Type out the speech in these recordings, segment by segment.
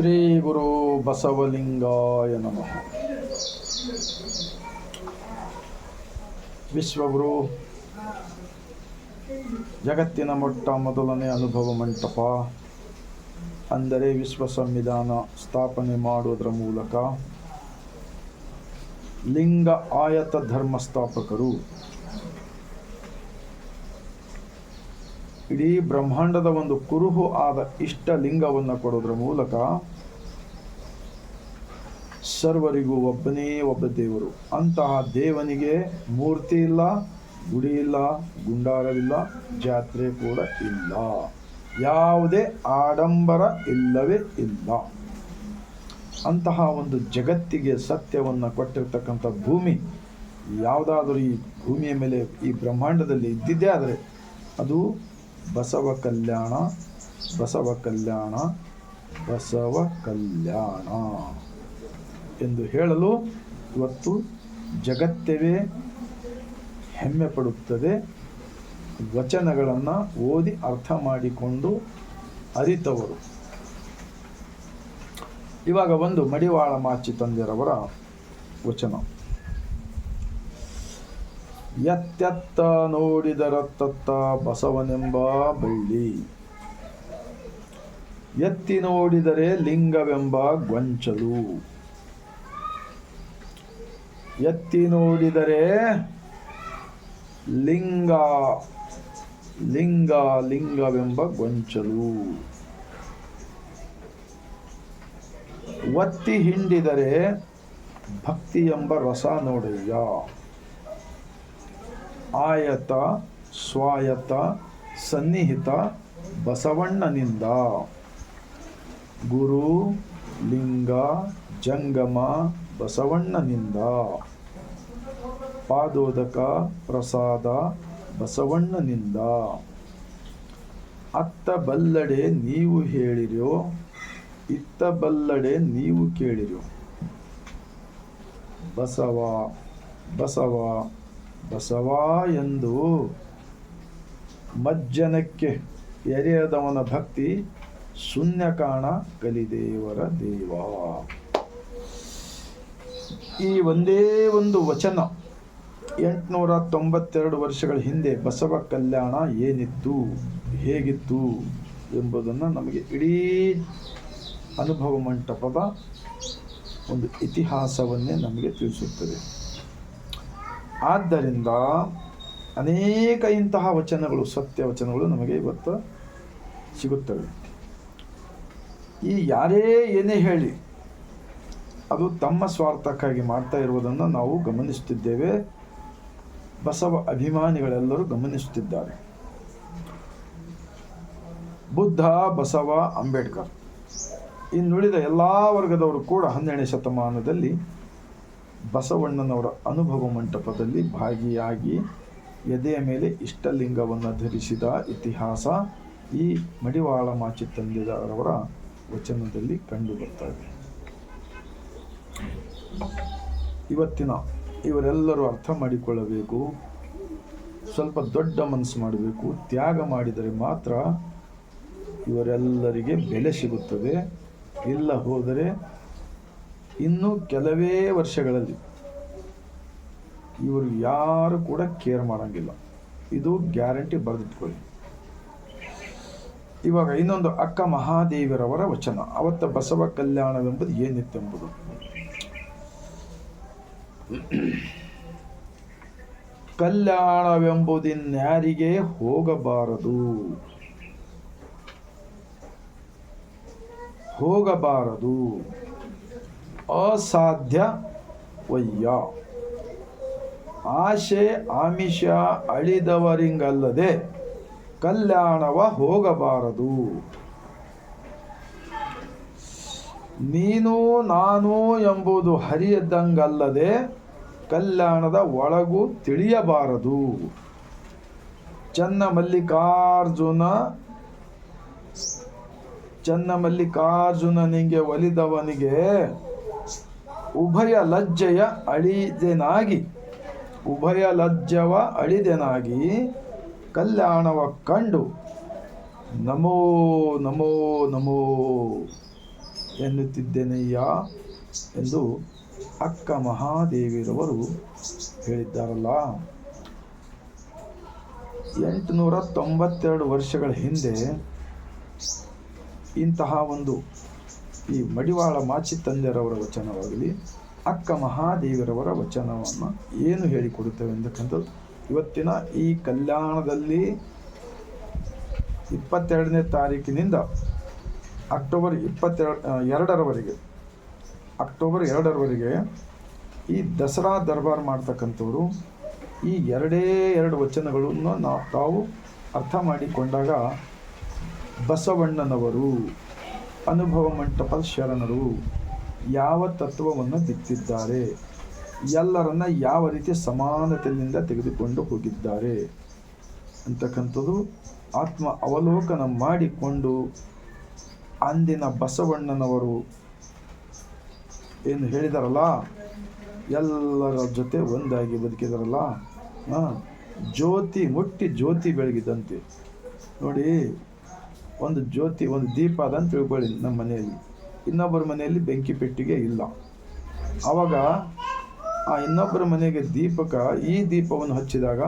ಶ್ರೀ ಗುರು ಬಸವಲಿಂಗಾಯ ನಮಃ. ವಿಶ್ವಗುರು, ಜಗತ್ತಿನ ಮೊಟ್ಟ ಮೊದಲನೇ ಅನುಭವ ಮಂಟಪ, ಅಂದರೆ ವಿಶ್ವ ಸಂವಿಧಾನ ಸ್ಥಾಪನೆ ಮಾಡುವುದರ ಮೂಲಕ ಲಿಂಗ ಆಯತ ಧರ್ಮ ಸ್ಥಾಪಕರು ಇಡೀ ಬ್ರಹ್ಮಾಂಡದ ಒಂದು ಕುರುಹು ಆದ ಇಷ್ಟ ಲಿಂಗವನ್ನು ಕೊಡೋದ್ರ ಮೂಲಕ ಸರ್ವರಿಗೂ ಒಬ್ಬನೇ ಒಬ್ಬ ದೇವರು. ಅಂತಹ ದೇವನಿಗೆ ಮೂರ್ತಿ ಇಲ್ಲ, ಗುಡಿ ಇಲ್ಲ, ಗುಂಡಾರವಿಲ್ಲ, ಜಾತ್ರೆ ಕೂಡ ಇಲ್ಲ. ಯಾವುದೇ ಆಡಂಬರ ಇಲ್ಲವೇ ಇಲ್ಲ. ಅಂತಹ ಒಂದು ಜಗತ್ತಿಗೆ ಸತ್ಯವನ್ನು ಕೊಟ್ಟಿರ್ತಕ್ಕಂಥ ಭೂಮಿ ಯಾವುದಾದರೂ ಈ ಭೂಮಿಯ ಮೇಲೆ ಈ ಬ್ರಹ್ಮಾಂಡದಲ್ಲಿ ಇದ್ದಿದ್ದೇ ಆದರೆ ಅದು ಬಸವ ಕಲ್ಯಾಣ ಬಸವ ಕಲ್ಯಾಣ ಬಸವ ಕಲ್ಯಾಣ ಎಂದು ಹೇಳಲು ಇವತ್ತು ಜಗತ್ತವೇ ಹೆಮ್ಮೆ ಪಡುತ್ತದೆ. ವಚನಗಳನ್ನು ಓದಿ ಅರ್ಥ ಮಾಡಿಕೊಂಡು ಅರಿತವರು. ಇವಾಗ ಒಂದು ಮಡಿವಾಳ ಮಾಚಿ ತಂದಿರವರ ವಚನ. ಎತ್ತೆತ್ತ ನೋಡಿದರತ್ತತ್ತ ಬಸವನೆಂಬ ಬಳ್ಳಿ. ಎತ್ತಿ ನೋಡಿದರೆ ಲಿಂಗವೆಂಬ ಗೊಂಚಲು. ಎತ್ತಿ ನೋಡಿದರೆ ಲಿಂಗ ಲಿಂಗ, ಲಿಂಗವೆಂಬ ಗೊಂಚಲು. ಒತ್ತಿ ಹಿಂಡಿದರೆ ಭಕ್ತಿ ಎಂಬ ರಸ ನೋಡಯ್ಯ. ಆಯತ ಸ್ವಾಯತ ಸನ್ನಿಹಿತ, ಬಸವಣ್ಣನಿಂದ. ಗುರು, ಲಿಂಗ, ಜಂಗಮ, ಬಸವಣ್ಣನಿಂದ. ಪಾದೋದಕ, ಪ್ರಸಾದ, ಬಸವಣ್ಣನಿಂದ. ಅತ್ತ ಬಲ್ಲಡೆ ನೀವು ಹೇಳಿರೋ, ಇತ್ತ ಬಲ್ಲಡೆ ನೀವು ಕೇಳಿರೋ. ಬಸವ ಬಸವ ಬಸವ ಎಂದು ಮಜ್ಜನಕ್ಕೆ ಎರೆಯದವನ ಭಕ್ತಿ ಶೂನ್ಯ ಕಾಣ ಕಲಿದೇವರ ದೇವ. ಈ ಒಂದೇ ಒಂದು ವಚನ ಎಂಟುನೂರ ತೊಂಬತ್ತೆರಡು ವರ್ಷಗಳ ಹಿಂದೆ ಬಸವ ಕಲ್ಯಾಣ ಏನಿತ್ತು, ಹೇಗಿತ್ತು ಎಂಬುದನ್ನು ನಮಗೆ ಇಡೀ ಅನುಭವ ಮಂಟಪದ ಒಂದು ಇತಿಹಾಸವನ್ನೇ ನಮಗೆ ತಿಳಿಸುತ್ತದೆ. ಆದ್ದರಿಂದ ಅನೇಕ ಇಂತಹ ವಚನಗಳು, ಸತ್ಯ ವಚನಗಳು ನಮಗೆ ಇವತ್ತು ಸಿಗುತ್ತವೆ. ಈ ಯಾರೇ ಏನೇ ಹೇಳಿ, ಅದು ತಮ್ಮ ಸ್ವಾರ್ಥಕ್ಕಾಗಿ ಮಾಡ್ತಾ ಇರುವುದನ್ನು ನಾವು ಗಮನಿಸುತ್ತಿದ್ದೇವೆ. ಬಸವ ಅಭಿಮಾನಿಗಳೆಲ್ಲರೂ ಗಮನಿಸುತ್ತಿದ್ದಾರೆ. ಬುದ್ಧ, ಬಸವ, ಅಂಬೇಡ್ಕರ್. ಇನ್ನುಳಿದ ಎಲ್ಲ ವರ್ಗದವರು ಕೂಡ ಹನ್ನೆರಡನೇ ಶತಮಾನದಲ್ಲಿ ಬಸವಣ್ಣನವರ ಅನುಭವ ಮಂಟಪದಲ್ಲಿ ಭಾಗಿಯಾಗಿ ಎದೆಯ ಮೇಲೆ ಇಷ್ಟಲಿಂಗವನ್ನು ಧರಿಸಿದ ಇತಿಹಾಸ ಈ ಮಡಿವಾಳ ಮಾಚಿ ತಂದಿದವರ ವಚನದಲ್ಲಿ ಕಂಡು ಇದೆ. ಇವತ್ತಿನ ಇವರೆಲ್ಲರೂ ಅರ್ಥ ಮಾಡಿಕೊಳ್ಳಬೇಕು, ಸ್ವಲ್ಪ ದೊಡ್ಡ ಮನಸ್ಸು ಮಾಡಬೇಕು, ತ್ಯಾಗ ಮಾಡಿದರೆ ಮಾತ್ರ ಇವರೆಲ್ಲರಿಗೆ ಬೆಲೆ ಸಿಗುತ್ತದೆ. ಇಲ್ಲ ಹೋದರೆ ಇನ್ನು ಕೆಲವೇ ವರ್ಷಗಳಲ್ಲಿ ಇವರು ಯಾರು ಕೂಡ ಕೇರ್ ಮಾಡೋಂಗಿಲ್ಲ. ಇದು ಗ್ಯಾರಂಟಿ ಬರೆದಿಟ್ಕೊಳ್ಳಿ. ಇವಾಗ ಇನ್ನೊಂದು ಅಕ್ಕ ಮಹಾದೇವಿಯರವರ ವಚನ. ಅವತ್ತ ಬಸವ ಕಲ್ಯಾಣವೆಂಬುದು ಏನಿತ್ತೆಂಬುದು ಕಲ್ಯಾಣವೆಂಬುದಿನ್ಯಾರಿಗೆ ಹೋಗಬಾರದು? ಹೋಗಬಾರದು. ಅಸಾಧ್ಯ ವಯ್ಯ. ಆಶೆ, ಆಮಿಷ ಅಳಿದವರಿಂಗಲ್ಲದೆ ಕಲ್ಯಾಣವ ಹೋಗಬಾರದು. ನೀನು ನಾನು ಎಂಬುದು ಹರಿಯದಂಗಲ್ಲದೆ ಕಲ್ಯಾಣದ ಒಳಗು ತಿಳಿಯಬಾರದು. ಚನ್ನ ಮಲ್ಲಿಕಾರ್ಜುನ, ಚನ್ನ ಮಲ್ಲಿಕಾರ್ಜುನನಿಗೆ ಒಲಿದವನಿಗೆ ಉಭಯ ಲಜ್ಜೆಯ ಅಳಿದೆನಾಗಿ, ಉಭಯ ಲಜ್ಜವ ಅಳಿದೆನಾಗಿ ಕಲ್ಯಾಣವ ಕಂಡು, ನಮೋ ನಮೋ ನಮೋ ಎನ್ನುತ್ತಿದ್ದೇನೆಯ್ಯ ಎಂದು ಅಕ್ಕ ಮಹಾದೇವಿರವರು ಹೇಳಿದ್ದಾರಲ್ಲ. ಎಂಟುನೂರ ತೊಂಬತ್ತೆರಡು ವರ್ಷಗಳ ಹಿಂದೆ ಇಂತಹ ಒಂದು ಈ ಮಡಿವಾಳ ಮಾಚಿ ತಂದೆಯರವರ ವಚನವಾಗಲಿ, ಅಕ್ಕ ಮಹಾದೇವಿರವರ ವಚನವನ್ನು ಏನು ಹೇಳಿಕೊಡುತ್ತೇವೆ ಅಂತಕ್ಕಂಥದ್ದು ಇವತ್ತಿನ ಈ ಕಲ್ಯಾಣದಲ್ಲಿ ಇಪ್ಪತ್ತೆರಡನೇ ತಾರೀಕಿನಿಂದ ಅಕ್ಟೋಬರ್ ಇಪ್ಪತ್ತೆರಡು ಎರಡರವರೆಗೆ, ಅಕ್ಟೋಬರ್ ಎರಡರವರೆಗೆ ಈ ದಸರಾ ದರ್ಬಾರ್ ಮಾಡ್ತಕ್ಕಂಥವರು ಈ ಎರಡೇ ಎರಡು ವಚನಗಳನ್ನು ನಾವು ತಾವು ಅರ್ಥ ಮಾಡಿಕೊಂಡಾಗ ಬಸವಣ್ಣನವರು. ಅನುಭವ ಮಂಟಪದ ಶರಣರು ಯಾವ ತತ್ವವನ್ನು ಬಿತ್ತಿದ್ದಾರೆ, ಎಲ್ಲರನ್ನ ಯಾವ ರೀತಿ ಸಮಾನತೆಯಿಂದ ತೆಗೆದುಕೊಂಡು ಹೋಗಿದ್ದಾರೆ ಅಂತಕ್ಕಂಥದ್ದು ಆತ್ಮ ಅವಲೋಕನ ಮಾಡಿಕೊಂಡು ಅಂದಿನ ಬಸವಣ್ಣನವರು ಏನು ಹೇಳಿದಾರಲ್ಲ, ಎಲ್ಲರ ಜೊತೆ ಒಂದಾಗಿ ಬದುಕಿದಾರಲ್ಲ ಜ್ಯೋತಿ ಮುಟ್ಟಿ ಜ್ಯೋತಿ ಬೆಳಗಿದಂತೆ ನೋಡಿ ಒಂದು ಜ್ಯೋತಿ, ಒಂದು ದೀಪ ಅದಂತ ತಿಳ್ಕೊಳ್ಳಿ ನಮ್ಮ ಮನೆಯಲ್ಲಿ. ಇನ್ನೊಬ್ಬರ ಮನೆಯಲ್ಲಿ ಬೆಂಕಿ ಪೆಟ್ಟಿಗೆ ಇಲ್ಲ. ಆವಾಗ ಆ ಇನ್ನೊಬ್ಬರ ಮನೆಗೆ ದೀಪಕ ಈ ದೀಪವನ್ನು ಹಚ್ಚಿದಾಗ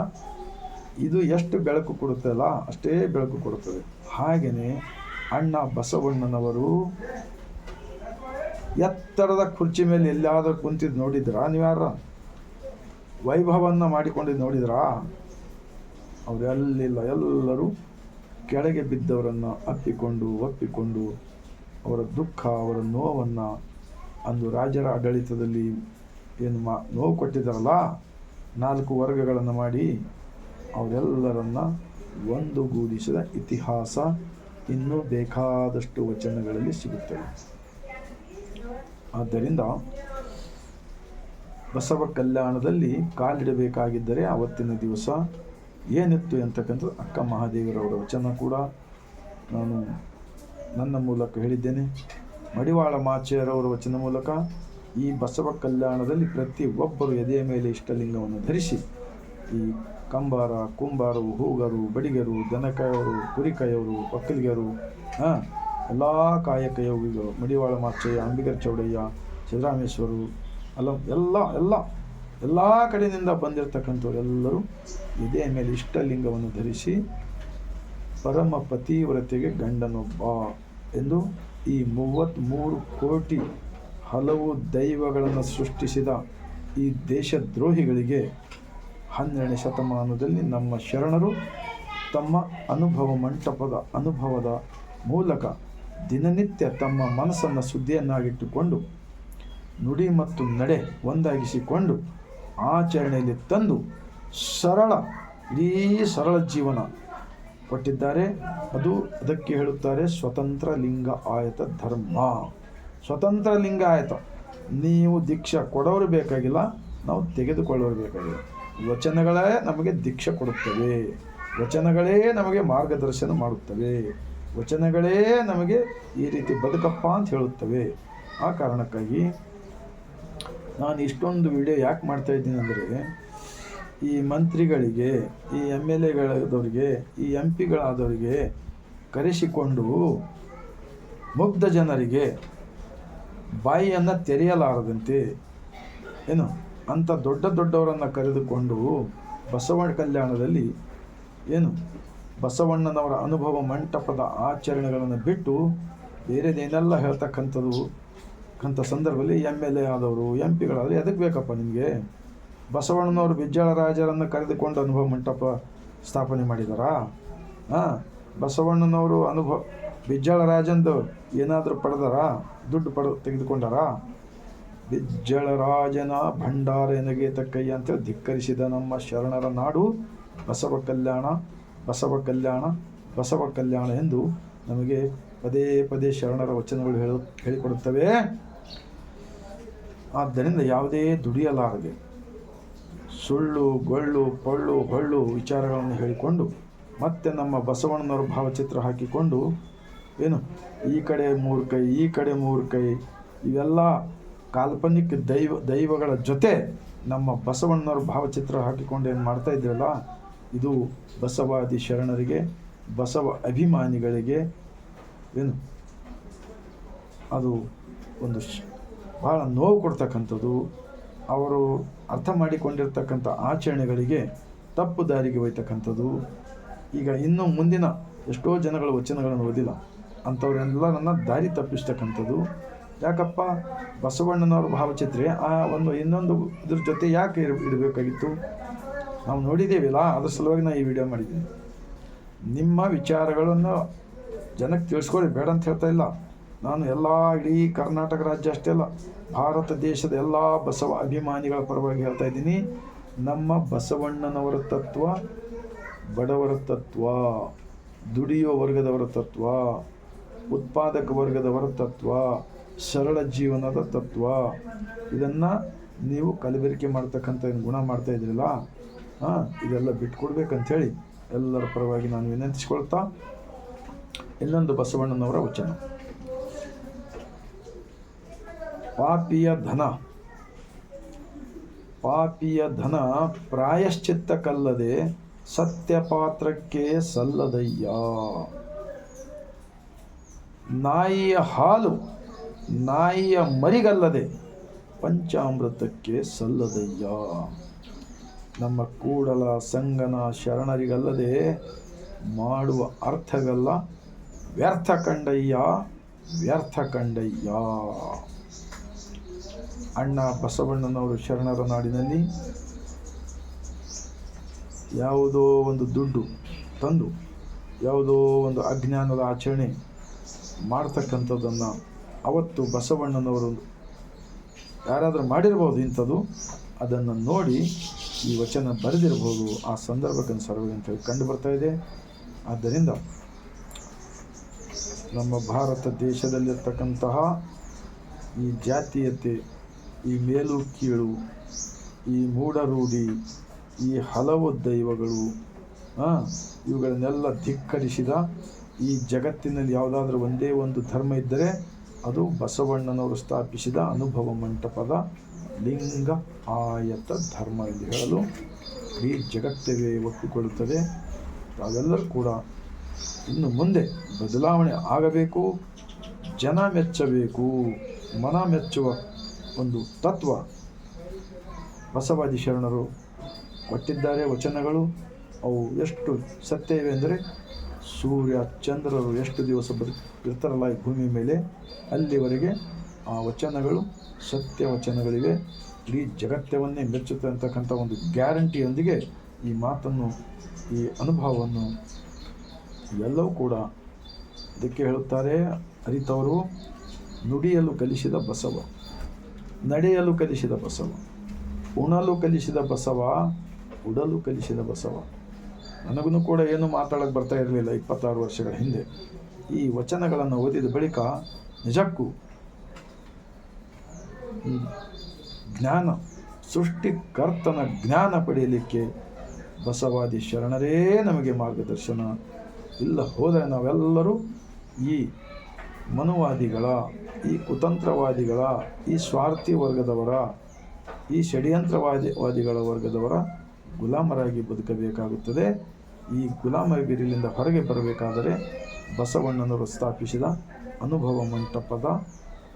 ಇದು ಎಷ್ಟು ಬೆಳಕು ಕೊಡುತ್ತಲ್ಲ ಅಷ್ಟೇ ಬೆಳಕು ಕೊಡುತ್ತದೆ. ಹಾಗೆಯೇ ಅಣ್ಣ ಬಸವಣ್ಣನವರು ಎತ್ತರದ ಕುರ್ಚಿ ಮೇಲೆ ಎಲ್ಲಾದರೂ ಕುಂತಿದ್ದು ನೋಡಿದ್ರಾ ನೀವ್ಯಾರ ವೈಭವವನ್ನು ಮಾಡಿಕೊಂಡಿದ್ದು ನೋಡಿದ್ರಾ? ಅವರೆಲ್ಲಿಲ್ಲ ಎಲ್ಲರೂ ಕೆಳಗೆ ಬಿದ್ದವರನ್ನು ಅಪ್ಪಿಕೊಂಡು, ಒಪ್ಪಿಕೊಂಡು ಅವರ ದುಃಖ, ಅವರ ನೋವನ್ನು ಅಂದು ರಾಜರ ಆಡಳಿತದಲ್ಲಿ ಏನು ಮಾ, ನೋವು ಕೊಟ್ಟಿದ್ದಾರಲ್ಲ, ನಾಲ್ಕು ವರ್ಗಗಳನ್ನು ಮಾಡಿ ಅವರೆಲ್ಲರನ್ನ ಒಂದುಗೂಡಿಸಿದ ಇತಿಹಾಸ ಇನ್ನೂ ಬೇಕಾದಷ್ಟು ವಚನಗಳಲ್ಲಿ ಸಿಗುತ್ತವೆ ಆದ್ದರಿಂದ ಬಸವ ಕಲ್ಯಾಣದಲ್ಲಿ ಕಾಲಿಡಬೇಕಾಗಿದ್ದರೆ ಅವತ್ತಿನ ದಿವಸ ಏನಿತ್ತು ಅಂತಕ್ಕಂಥದ್ದು ಅಕ್ಕ ಮಹಾದೇವರವರ ವಚನ ಕೂಡ ನಾನು ನನ್ನ ಮೂಲಕ ಹೇಳಿದ್ದೇನೆ. ಮಡಿವಾಳ ಮಾಚೆಯರವರ ವಚನ ಮೂಲಕ ಈ ಬಸವ ಕಲ್ಯಾಣದಲ್ಲಿ ಪ್ರತಿ ಒಬ್ಬರು ಎದೆಯ ಮೇಲೆ ಇಷ್ಟಲಿಂಗವನ್ನು ಧರಿಸಿ, ಈ ಕಂಬಾರ ಕುಂಬಾರು ಹೂಗರು, ಬಡಿಗರು, ದನಕಾಯವರು, ಕುರಿಕಾಯವರು ಒಕ್ಕಲಿಗರು ಹಾಂ, ಎಲ್ಲ ಕಾಯಕ ಯೋಗಿಗಳು, ಮಡಿವಾಳ ಮಾಚಯ್ಯ ಅಂಬಿಗರ ಚೌಡಯ್ಯ, ಸಿದ್ದರಾಮೇಶ್ವರು ಅಲ್ಲ ಎಲ್ಲ ಎಲ್ಲ ಎಲ್ಲ ಕಡೆಯಿಂದ ಬಂದಿರತಕ್ಕಂಥವ್ರು ಎಲ್ಲರೂ ಎದೆಯ ಮೇಲೆ ಇಷ್ಟಲಿಂಗವನ್ನು ಧರಿಸಿ ಪರಮ ಪತಿವ್ರತೆಗೆ ಗಂಡನೊಬ್ಬ ಎಂದು ಈ ಮೂವತ್ತ್ಮೂರು ಕೋಟಿ ಹಲವು ದೈವಗಳನ್ನು ಸೃಷ್ಟಿಸಿದ ಈ ದೇಶದ್ರೋಹಿಗಳಿಗೆ ಹನ್ನೆರಡನೇ ಶತಮಾನದಲ್ಲಿ ನಮ್ಮ ಶರಣರು ತಮ್ಮ ಅನುಭವ ಮಂಟಪದ ಅನುಭವದ ಮೂಲಕ ದಿನನಿತ್ಯ ತಮ್ಮ ಮನಸ್ಸನ್ನು ಸುದ್ದಿಯನ್ನಾಗಿಟ್ಟುಕೊಂಡು ನುಡಿ ಮತ್ತು ನಡೆ ಒಂದಾಗಿಸಿಕೊಂಡು ಆಚರಣೆಯಲ್ಲಿ ತಂದು ಸರಳ, ಇಡೀ ಸರಳ ಜೀವನ ಕೊಟ್ಟಿದ್ದಾರೆ. ಅದು ಅದಕ್ಕೆ ಹೇಳುತ್ತಾರೆ ಸ್ವತಂತ್ರ ಲಿಂಗ ಆಯತ ಧರ್ಮ. ಸ್ವತಂತ್ರ ಲಿಂಗ ಆಯತ. ನೀವು ದೀಕ್ಷೆ ಕೊಡೋರು ಬೇಕಾಗಿಲ್ಲ, ನಾವು ತೆಗೆದುಕೊಳ್ಳೋರು ಬೇಕಾಗಿಲ್ಲ. ವಚನಗಳೇ ನಮಗೆ ದೀಕ್ಷೆ ಕೊಡುತ್ತವೆ. ವಚನಗಳೇ ನಮಗೆ ಮಾರ್ಗದರ್ಶನ ಮಾಡುತ್ತವೆ. ವಚನಗಳೇ ನಮಗೆ ಈ ರೀತಿ ಬದುಕಪ್ಪ ಅಂತ ಹೇಳುತ್ತವೆ. ಆ ಕಾರಣಕ್ಕಾಗಿ ನಾನು ಇಷ್ಟೊಂದು ವಿಡಿಯೋ ಯಾಕೆ ಮಾಡ್ತಾ ಇದ್ದೀನಿ ಅಂದರೆ, ಈ ಮಂತ್ರಿಗಳಿಗೆ, ಈ ಎಂ ಎಲ್ ಎಗಳಾದವ್ರಿಗೆ ಈ ಎಂ ಪಿಗಳಾದವ್ರಿಗೆ ಕರೆಸಿಕೊಂಡು ಮುಗ್ಧ ಜನರಿಗೆ ಬಾಯಿಯನ್ನು ತೆರೆಯಲಾರದಂತೆ ಏನು ಅಂಥ ದೊಡ್ಡ ದೊಡ್ಡವರನ್ನು ಕರೆದುಕೊಂಡು ಬಸವಣ್ಣ ಕಲ್ಯಾಣದಲ್ಲಿ ಏನು ಬಸವಣ್ಣನವರ ಅನುಭವ ಮಂಟಪದ ಆಚರಣೆಗಳನ್ನು ಬಿಟ್ಟು ಬೇರೆದೇನೆಲ್ಲ ಹೇಳ್ತಕ್ಕಂಥದ್ದು ಅಂಥ ಸಂದರ್ಭದಲ್ಲಿ ಎಂ ಎಲ್ ಎ ಆದವರು ಎಂ ಪಿಗಳಾದರೆ ಎದಕ್ಕೆ ಬೇಕಪ್ಪ ನಿಮಗೆ? ಬಸವಣ್ಣನವರು ಬಿಜ್ಜಳರಾಜರನ್ನು ಕರೆದುಕೊಂಡು ಅನುಭವ ಮಂಟಪ ಸ್ಥಾಪನೆ ಮಾಡಿದಾರಾ? ಹಾಂ ಬಸವಣ್ಣನವರು ಅನುಭವ ಬಿಜ್ಜಳರಾಜಂದು ಏನಾದರೂ ಪಡೆದಾರಾ? ದುಡ್ಡು ಪಡ, ತೆಗೆದುಕೊಂಡಾರಾ? ಬಿಜ್ಜಳರಾಜನ ಭಂಡಾರ ಎನಗೆ ತಕ್ಕಯ್ಯ ಅಂತ ಧಿಕ್ಕರಿಸಿದ ನಮ್ಮ ಶರಣರ ನಾಡು, ಬಸವ ಕಲ್ಯಾಣ ಬಸವ ಕಲ್ಯಾಣ ಬಸವ ಕಲ್ಯಾಣ ಎಂದು ನಮಗೆ ಪದೇ ಪದೇ ಶರಣರ ವಚನಗಳು ಹೇಳ, ಹೇಳಿಕೊಡುತ್ತವೆ. ಆದ್ದರಿಂದ ಯಾವುದೇ ದುಡಿಯಲಾರದೆ ಸುಳ್ಳು, ಗೊಳ್ಳು, ಪೊಳ್ಳು, ಹೊಳ್ಳು ವಿಚಾರಗಳನ್ನು ಹೇಳಿಕೊಂಡು ಮತ್ತೆ ನಮ್ಮ ಬಸವಣ್ಣನವರ ಭಾವಚಿತ್ರ ಹಾಕಿಕೊಂಡು ಏನು ಈ ಕಡೆ ಮೂರು ಕೈ, ಈ ಕಡೆ ಮೂರು ಕೈ, ಇವೆಲ್ಲ ಕಾಲ್ಪನಿಕ ದೈವ, ದೈವಗಳ ಜೊತೆ ನಮ್ಮ ಬಸವಣ್ಣನವರ ಭಾವಚಿತ್ರ ಹಾಕಿಕೊಂಡು ಏನು ಮಾಡ್ತಾ ಇದ್ರಲ್ಲ, ಇದು ಬಸವಾದಿ ಶರಣರಿಗೆ, ಬಸವ ಅಭಿಮಾನಿಗಳಿಗೆ ಏನು ಅದು ಒಂದು ಭಾಳ ನೋವು ಕೊಡ್ತಕ್ಕಂಥದ್ದು, ಅವರು ಅರ್ಥ ಮಾಡಿಕೊಂಡಿರ್ತಕ್ಕಂಥ ಆಚರಣೆಗಳಿಗೆ ತಪ್ಪು ದಾರಿಗೆ ಒಯ್ತಕ್ಕಂಥದ್ದು ಈಗ ಇನ್ನು ಮುಂದಿನ ಎಷ್ಟೋ ಜನಗಳ ವಚನಗಳನ್ನು ಓದಿಲ್ಲ ಅಂಥವರೆಲ್ಲರನ್ನ ದಾರಿ ತಪ್ಪಿಸ್ತಕ್ಕಂಥದ್ದು. ಯಾಕಪ್ಪ? ಬಸವಣ್ಣನವರ ಭಾವಚಿತ್ರೆ ಆ ಒಂದು ಇನ್ನೊಂದು ಇದ್ರ ಜೊತೆ ಯಾಕೆ ಇರ್, ಇಡಬೇಕಾಗಿತ್ತು? ನಾವು ನೋಡಿದ್ದೇವಿಲ್ಲ, ಅದ್ರ ಸಲುವಾಗಿ ನಾನು ಈ ವಿಡಿಯೋ ಮಾಡಿದ್ದೀನಿ. ನಿಮ್ಮ ವಿಚಾರಗಳನ್ನು ಜನಕ್ಕೆ ತಿಳಿಸ್ಕೊಳ್ಳಿ ಬೇಡ ಅಂತ ಹೇಳ್ತಾ ಇಲ್ಲ. ನಾನು ಎಲ್ಲ ಇಡೀ ಕರ್ನಾಟಕ ರಾಜ್ಯ ಅಷ್ಟೇ ಅಲ್ಲ, ಭಾರತ ದೇಶದ ಎಲ್ಲ ಬಸವ ಅಭಿಮಾನಿಗಳ ಪರವಾಗಿ ಹೇಳ್ತಾ ಇದ್ದೀನಿ. ನಮ್ಮ ಬಸವಣ್ಣನವರ ತತ್ವ, ಬಡವರ ತತ್ವ, ದುಡಿಯುವ ವರ್ಗದವರ ತತ್ವ, ಉತ್ಪಾದಕ ವರ್ಗದವರ ತತ್ವ, ಸರಳ ಜೀವನದ ತತ್ವ, ಇದನ್ನು ನೀವು ಕಲಬೆರಕೆ ಮಾಡ್ತಕ್ಕಂಥ ಏನು ಗುಣ ಮಾಡ್ತಾ ಇದ್ರಲ್ಲ, ಹಾಂ, ಇದೆಲ್ಲ ಬಿಟ್ಕೊಡ್ಬೇಕಂಥೇಳಿ ಎಲ್ಲರ ಪರವಾಗಿ ನಾನು ವಿನಂತಿಸ್ಕೊಳ್ತಾ ಇನ್ನೊಂದು ಬಸವಣ್ಣನವರ ವಚನ. ಪಾಪಿಯ ಧನ. ಪಾಪಿಯ ಧನ ಪ್ರಾಯಶ್ಚಿತ್ತಕ್ಕಲ್ಲದೆ ಸತ್ಯ ಪಾತ್ರಕ್ಕೆ ಸಲ್ಲದಯ್ಯ. ನಾಯಿಯ ಹಾಲು ನಾಯಿಯ ಮರಿಗಲ್ಲದೆ ಪಂಚಾಮೃತಕ್ಕೆ ಸಲ್ಲದಯ್ಯ. ನಮ್ಮ ಕೂಡಲ ಸಂಗನ ಶರಣರಿಗಲ್ಲದೆ ಮಾಡುವ ಅರ್ಥಗಲ್ಲ ವ್ಯರ್ಥ ಕಂಡಯ್ಯ ವ್ಯರ್ಥ ಕಂಡಯ್ಯ. ಅಣ್ಣ ಬಸವಣ್ಣನವರು ಶರಣರ ನಾಡಿನಲ್ಲಿ ಯಾವುದೋ ಒಂದು ದುಡ್ಡು ತಂದು, ಯಾವುದೋ ಒಂದು ಅಜ್ಞಾನದ ಆಚರಣೆ ಮಾಡ್ತಕ್ಕಂಥದ್ದನ್ನು ಅವತ್ತು ಬಸವಣ್ಣನವರು ಯಾರಾದರೂ ಮಾಡಿರ್ಬೋದು ಇಂಥದ್ದು, ಅದನ್ನು ನೋಡಿ ಈ ವಚನ ಬರೆದಿರ್ಬೋದು. ಆ ಸಂದರ್ಭಕ್ಕನುಸಾರವಾಗಿ ಅಂತೇಳಿ ಕಂಡು ಬರ್ತಾ ಇದೆ. ಆದ್ದರಿಂದ ನಮ್ಮ ಭಾರತ ದೇಶದಲ್ಲಿರ್ತಕ್ಕಂತಹ ಈ ಜಾತೀಯತೆ ಈ ಮೇಲು ಕೀಳು, ಈ ಮೂಢರೂಢಿ ಈ ಹಲವು ದೈವಗಳು ಇವುಗಳನ್ನೆಲ್ಲ ಧಿಕ್ಕರಿಸಿದ ಈ ಜಗತ್ತಿನಲ್ಲಿ ಯಾವುದಾದ್ರೂ ಒಂದೇ ಒಂದು ಧರ್ಮ ಇದ್ದರೆ ಅದು ಬಸವಣ್ಣನವರು ಸ್ಥಾಪಿಸಿದ ಅನುಭವ ಮಂಟಪದ ಲಿಂಗ ಆಯತ ಧರ್ಮ ಎಂದು ಹೇಳಲು ಈ ಜಗತ್ತವೇ ಒಪ್ಪಿಕೊಳ್ಳುತ್ತದೆ. ಅವೆಲ್ಲರೂ ಕೂಡ ಇನ್ನು ಮುಂದೆ ಬದಲಾವಣೆ ಆಗಬೇಕು, ಜನ ಮೆಚ್ಚಬೇಕು, ಮನ ಮೆಚ್ಚುವ ಒಂದು ತತ್ವ ಬಸವಾದಿ ಶರಣರು ಕೊಟ್ಟಿದ್ದಾರೆ ವಚನಗಳು. ಅವು ಎಷ್ಟು ಸತ್ಯ ಅಂದರೆ ಸೂರ್ಯ ಚಂದ್ರರು ಎಷ್ಟು ದಿವಸ ಬದು ಇರ್ತಾರಲ್ಲ ಈ ಭೂಮಿ ಮೇಲೆ, ಅಲ್ಲಿವರೆಗೆ ಆ ವಚನಗಳು ಸತ್ಯ ವಚನಗಳಿವೆ. ಇಡೀ ಜಗತ್ತವನ್ನೇ ಮೆಚ್ಚುತ್ತೆ ಅಂತಕ್ಕಂಥ ಒಂದು ಗ್ಯಾರಂಟಿಯೊಂದಿಗೆ ಈ ಮಾತನ್ನು, ಈ ಅನುಭವವನ್ನು ಎಲ್ಲವೂ ಕೂಡ ಇದಕ್ಕೆ ಹೇಳುತ್ತಾರೆ ಅರಿತವರು ನುಡಿಯಲು ಕಲಿಸಿದ ಬಸವ. ನಡೆಯಲು ಕಲಿಸಿದ ಬಸವ, ಉಣಲು ಕಲಿಸಿದ ಬಸವ, ಉಡಲು ಕಲಿಸಿದ ಬಸವ. ನನಗೂ ಕೂಡ ಏನು ಮಾತಾಡೋಕ್ಕೆ ಬರ್ತಾ ಇರಲಿಲ್ಲ ಇಪ್ಪತ್ತಾರು ವರ್ಷಗಳ ಹಿಂದೆ. ಈ ವಚನಗಳನ್ನು ಓದಿದ ಬಳಿಕ ನಿಜಕ್ಕೂ ಜ್ಞಾನ ಸೃಷ್ಟಿಕರ್ತನ ಜ್ಞಾನ ಪಡೆಯಲಿಕ್ಕೆ ಬಸವಾದಿ ಶರಣರೇ ನಮಗೆ ಮಾರ್ಗದರ್ಶನ ಇಲ್ಲ ಹೋದರೆ ನಾವೆಲ್ಲರೂ ಈ ಮನುವಾದಿಗಳ, ಈ ಕುತಂತ್ರವಾದಿಗಳ, ಈ ಸ್ವಾರ್ಥಿ ವರ್ಗದವರ, ಈ ಷಡ್ಯಂತ್ರವಾದಿ ವಾದಿಗಳ ವರ್ಗದವರ ಗುಲಾಮರಾಗಿ ಬದುಕಬೇಕಾಗುತ್ತದೆ. ಈ ಗುಲಾಮಗಿರಿಲಿಂದ ಹೊರಗೆ ಬರಬೇಕಾದರೆ ಬಸವಣ್ಣನವರು ಸ್ಥಾಪಿಸಿದ ಅನುಭವ ಮಂಟಪದ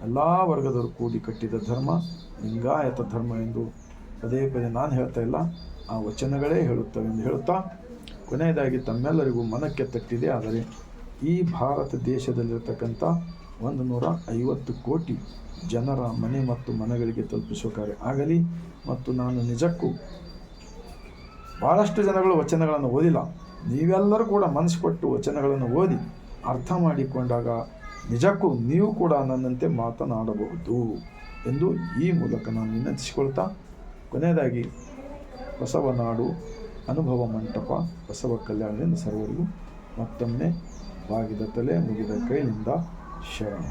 ಎಲ್ಲ ವರ್ಗದವರು ಕೂಡಿ ಕಟ್ಟಿದ ಧರ್ಮ, ಲಿಂಗಾಯತ ಧರ್ಮ ಎಂದು ಪದೇ ಪದೇ ನಾನು ಹೇಳ್ತಾ ಇಲ್ಲ, ಆ ವಚನಗಳೇ ಹೇಳುತ್ತವೆ ಎಂದು ಹೇಳುತ್ತಾ, ಕೊನೆಯದಾಗಿ ತಮ್ಮೆಲ್ಲರಿಗೂ ಮನಕ್ಕೆ ತಟ್ಟಿದೆ ಆದರೆ ಈ ಭಾರತ ದೇಶದಲ್ಲಿರ್ತಕ್ಕಂಥ ಒಂದು ನೂರ ಐವತ್ತು ಕೋಟಿ ಜನರ ಮನೆ ಮತ್ತು ಮನೆಗಳಿಗೆ ತಲುಪಿಸುವ ಕಾರ್ಯ ಆಗಲಿ ಮತ್ತು ನಾನು ನಿಜಕ್ಕೂ ಭಾಳಷ್ಟು ಜನಗಳು ವಚನಗಳನ್ನು ಓದಿಲ್ಲ. ನೀವೆಲ್ಲರೂ ಕೂಡ ಮನಸ್ಸು ಕೊಟ್ಟು ವಚನಗಳನ್ನು ಓದಿ ಅರ್ಥ ಮಾಡಿಕೊಂಡಾಗ ನಿಜಕ್ಕೂ ನೀವು ಕೂಡ ನನ್ನಂತೆ ಮಾತನಾಡಬಹುದು ಎಂದು ಈ ಮೂಲಕ ನಾನು ವಿನಂತಿಸಿಕೊಳ್ತಾ ಕೊನೆಯದಾಗಿ ಬಸವನಾಡು ಅನುಭವ ಮಂಟಪ ಬಸವ ಕಲ್ಯಾಣದಿಂದ ಸರ್ವರಿಗೂ ಮತ್ತೊಮ್ಮೆ ಬಾಗಿದ ತಲೆ ಮುಗಿದ ಕೈಯಿಂದ ಶರಣ.